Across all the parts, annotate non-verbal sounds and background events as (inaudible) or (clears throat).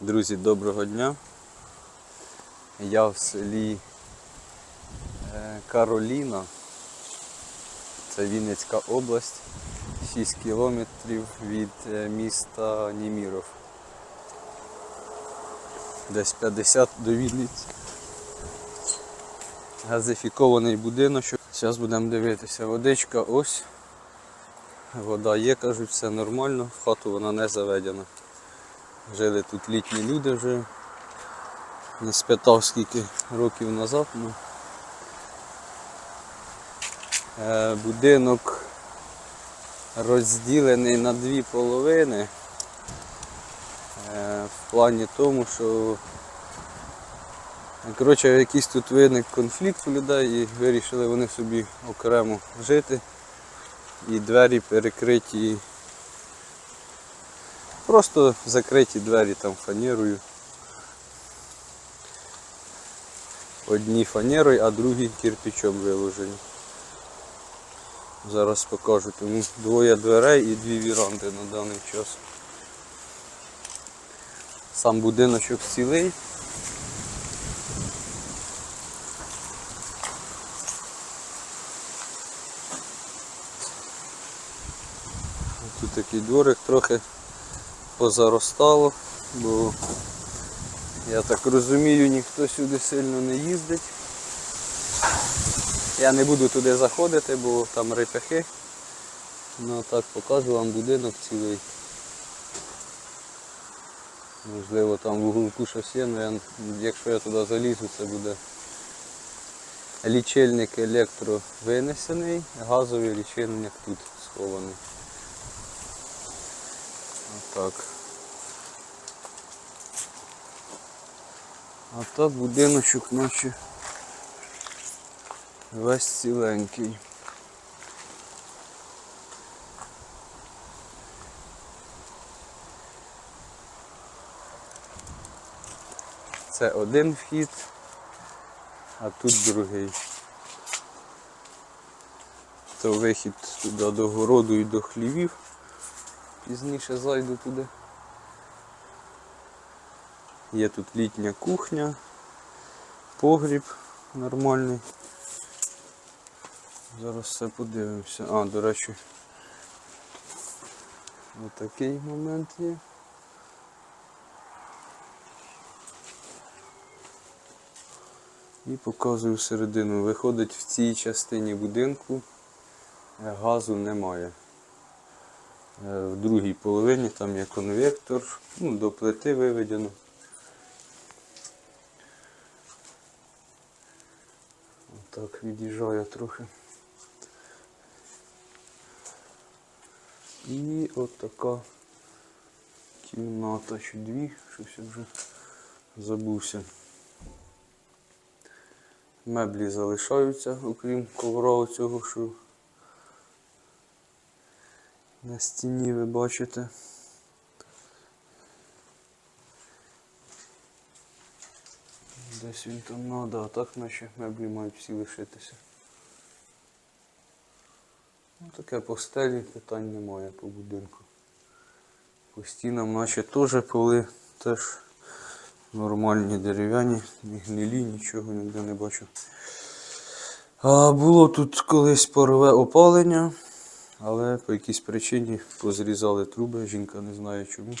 Друзі, доброго дня. Я в селі е, Кароліна. Це Вінницька область, 6 кілометрів від е, міста Німіров. Десь 50 до Вінниці. Газифікований будиночок. Зараз будемо дивитися. Водичка ось. Вода є, кажуть, все нормально, в хату вона не заведена. Жили тут літні люди вже. Не спитав скільки років назад. Ну. Е, будинок розділений на дві половини. Е, в плані тому, що коротше, якийсь тут виник конфлікт у людей і вирішили вони собі окремо жити. І двері перекриті Просто закриті двері там фанерою. Одні фанерою, а другі кирпичом виложені. Зараз покажу. Тому двоє дверей і дві віранди на даний час. Сам будиночок цілий. Тут такий дворик трохи позаростало, бо я так розумію, ніхто сюди сильно не їздить. Я не буду туди заходити, бо там репяхи. Ну так покажу вам будинок цілий. Можливо там в уголку щось є, але якщо я туди залізу, це буде лічильник електро винесений, газовий лічильник тут схований. Отак. А так будиночок наче весь ціленький. Це один вхід, а тут другий. То вихід туди до городу і до хлівів. Пізніше зайду туди. Є тут літня кухня, погріб нормальний. Зараз все подивимося. А, до речі, отакий момент є. І показую середину. Виходить в цій частині будинку е, газу немає. Е, В другій половині там є конвектор, ну, до плити виведено. Так, від'їжджаю трохи. І от така кімната чи дві, щось я вже забувся. Меблі залишаються, окрім ковра цього, що на стіні ви бачите. Десь він там надо, а так наші меблі мають всі лишитися. Ну, таке по стелі питань немає по будинку. По стінам наші теж поли теж нормальні дерев'яні, не гнилі, нічого ніде не бачу. А було тут колись парове опалення. Але по якійсь причині позрізали труби, жінка не знає чому.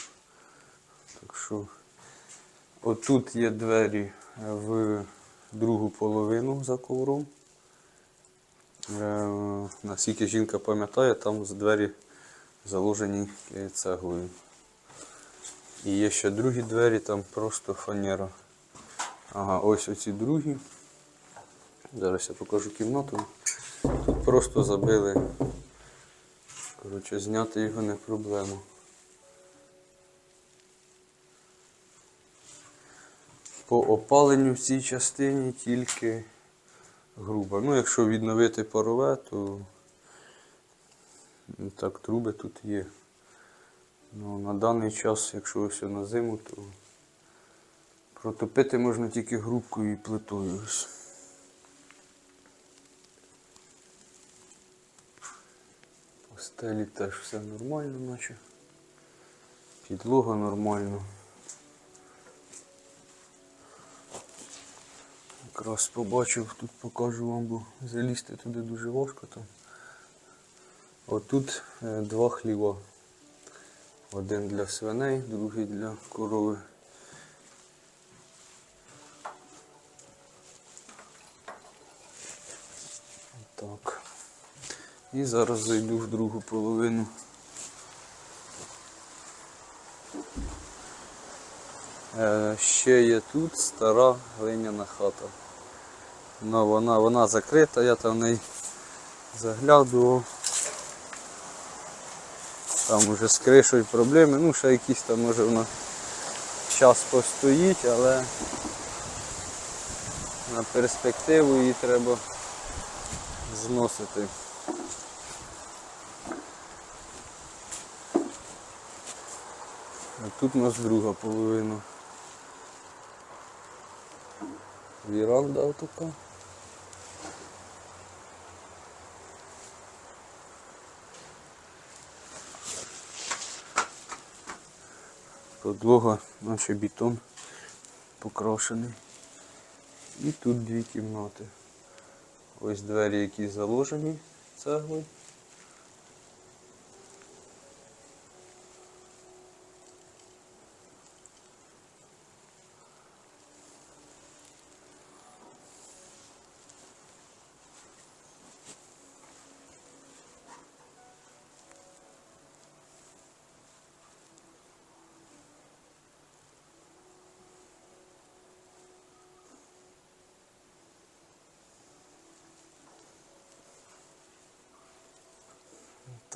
Так що отут є двері в другу половину за ковром. Е, Наскільки жінка пам'ятає, там з двері заложені цеглою. І є ще другі двері, там просто фанера. Ага, ось оці другі. Зараз я покажу кімнату. Тут просто забили Коротше, зняти його не проблема. По опаленню в цій частині тільки грубо. Ну, якщо відновити парове, то так, труби тут є. Ну, на даний час, якщо ось на зиму, то протопити можна тільки грубкою і плитою. ось. Стелі теж все нормально наче. Підлога нормальна. Якраз побачив, тут покажу вам, бо залізти туди дуже важко там. Отут е, два хліва. Один для свиней, другий для корови. І зараз зайду в другу половину. Е, ще є тут стара глиняна хата. Ну, вона, вона закрита, я там в неї заглядував. Там уже з кришою проблеми, ну ще якісь там може вона час постоїть, але на перспективу її треба зносити. Тут у нас друга половина. Віранда така. Подлога, наче бетон покрашений. І тут дві кімнати. Ось двері, які заложені цеглою.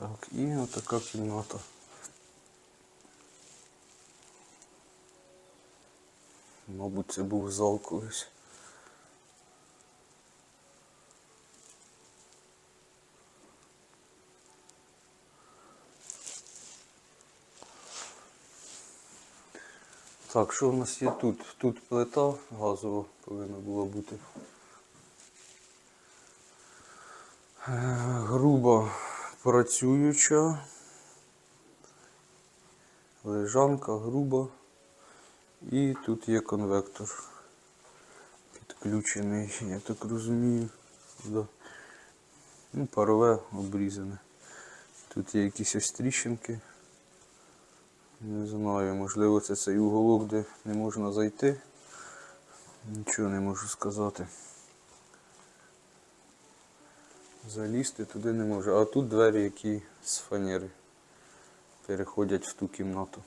Так, і отака кімната. Мабуть, це був зал колись. Так, що в нас є тут? Тут плита газова повинна була бути. Е, Грубо працююча. Лежанка груба. І тут є конвектор. Підключений, я так розумію. Да. Ну, парове обрізане. Тут є якісь ось тріщинки. Не знаю, можливо це цей уголок, де не можна зайти. Нічого не можу сказати. Залізти туди не можу. А тут двері, які з фанери переходять в ту кімнату.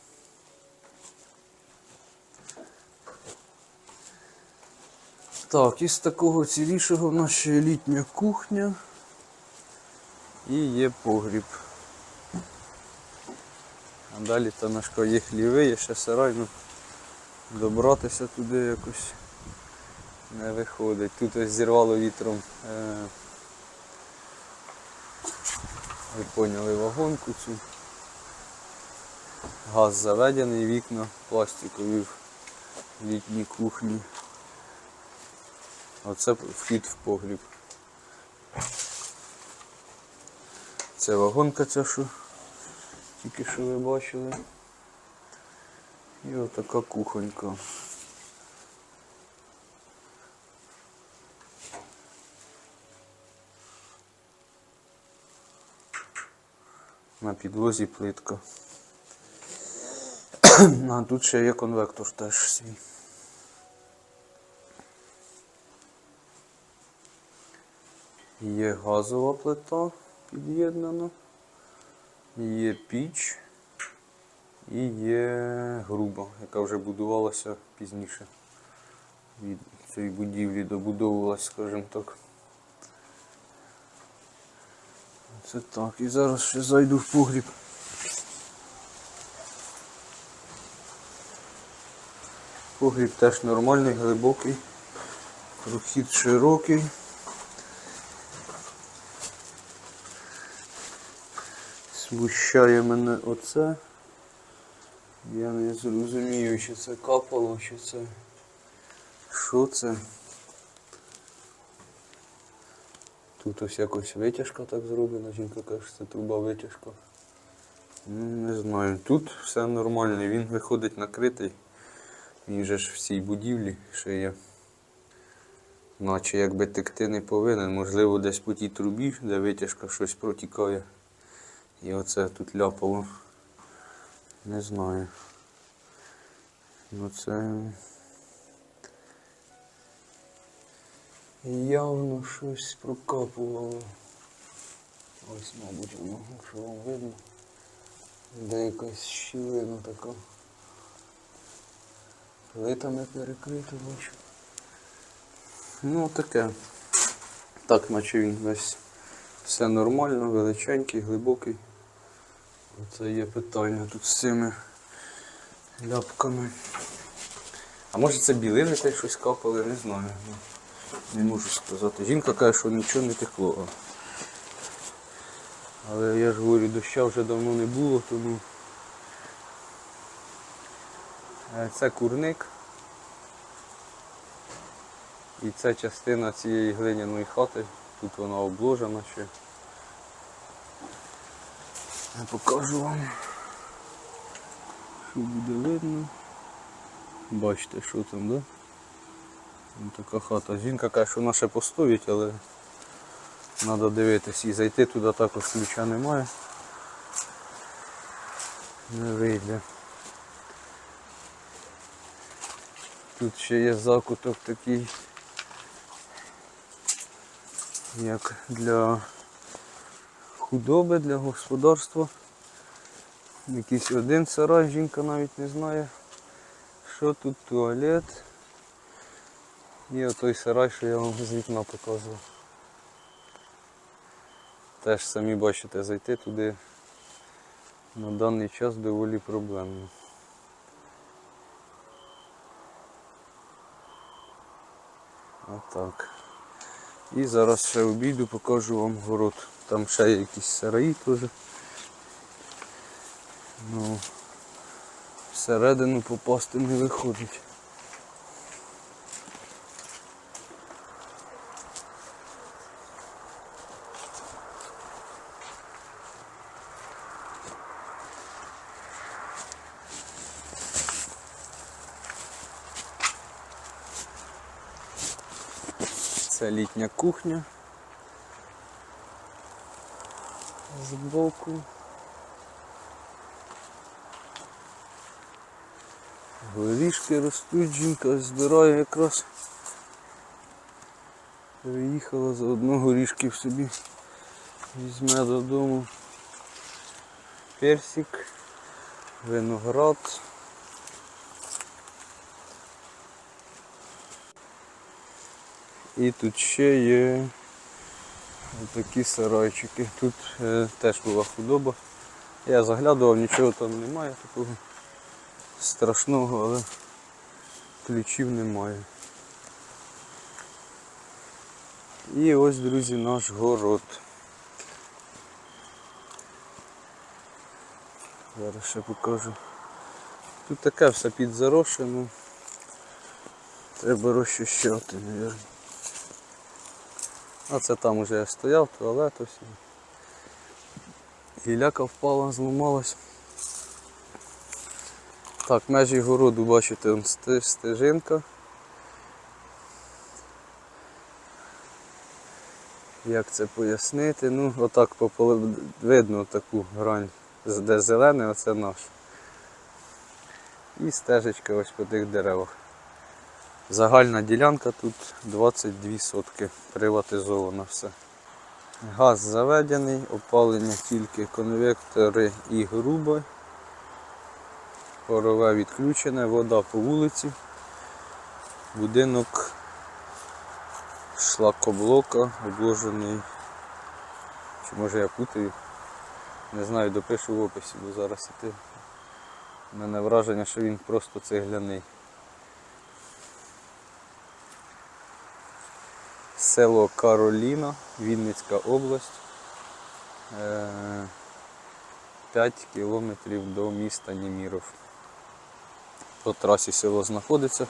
Так, із такого цілішого в нас ще є літня кухня і є погріб. А далі та наш є хліви, є ще сарай, ну добратися туди якось не виходить. Тут ось зірвало вітром. Е, ви поняли вагонку цю. Газ заведений, вікна пластикові в літній кухні. Оце вхід в погріб. Це вагонка ця, що тільки що ви бачили. І отака кухонька. На підлозі плитка. (clears throat) А тут ще є конвектор теж свій. Є газова плита під'єднана, є піч і є груба, яка вже будувалася пізніше. Від цієї будівлі добудовувалась, скажімо так. Це так. І зараз ще зайду в погріб. Погріб теж нормальний, глибокий, прохід широкий. Смущає мене оце. Я не зрозумію, чи це капало, чи це. Що це? Тут ось якось витяжка так зроблена, жінка каже, що це труба витяжка. Не знаю. Тут все нормально, він виходить накритий. Він же ж в цій будівлі ще є. Наче якби текти не повинен, можливо, десь по тій трубі, де витяжка щось протікає. І оце тут ляпало. Не знаю. Ну це. Явно щось прокапувало. Ось, мабуть, воно, що вам видно. Де якась щілина така. Плитами перекрито бачу. Ну таке. Так, наче він весь все нормально, величенький, глибокий. Оце є питання тут з цими ляпками. А може це білини те щось капали, не знаю. Не можу сказати. Жінка каже, що нічого не текло. Але я ж говорю, доща вже давно не було, тому Е, це курник. І це частина цієї глиняної хати. Тут вона обложена ще. Я покажу вам. Що буде видно. Бачите, що там, да? Така хата. Жінка каже, що вона постоїть, але треба дивитись і зайти туди також ключа немає. Не вийде. Тут ще є закуток такий, як для худоби, для господарства. Якийсь один сарай, жінка навіть не знає, що тут туалет. І отой сарай, що я вам з вікна показував. Теж самі бачите, зайти туди на даний час доволі проблемно. Отак. І зараз ще обійду, покажу вам город. Там ще є якісь сараї теж. Ну, всередину попасти не виходить. Літня кухня. Збоку. Горішки ростуть, жінка збирає якраз. Переїхала заодно горішків собі. Візьме додому. Персик, виноград. І тут ще є такі сарайчики. Тут е, теж була худоба. Я заглядував, нічого там немає такого страшного, але ключів немає. І ось, друзі, наш город. Зараз ще покажу. Тут таке все підзарошено. Треба розчищати, мабуть. А це там уже я стояв, туалет ось. Гіляка впала, зламалась. Так, межі городу, бачите, стежинка. Як це пояснити? Ну, отак видно таку грань, де зелене, оце наш. І стежечка ось по тих деревах. Загальна ділянка тут 22 сотки, приватизовано все. Газ заведений, опалення тільки конвектори і грубо. Порове відключене, вода по вулиці. Будинок шлакоблока обложений. Чи може я путаю? Не знаю, допишу в описі, бо зараз іти. У мене враження, що він просто цегляний. Село Кароліна, Вінницька область. Е, 5 кілометрів до міста Німіров. По трасі село знаходиться.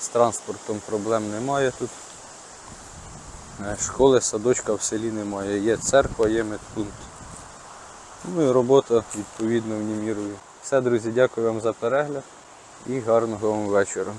З транспортом проблем немає тут. Е, Школи, садочка в селі немає. Є церква, є медпункт. Ну і робота відповідно в Німірові. Все, друзі, дякую вам за перегляд і гарного вам вечора.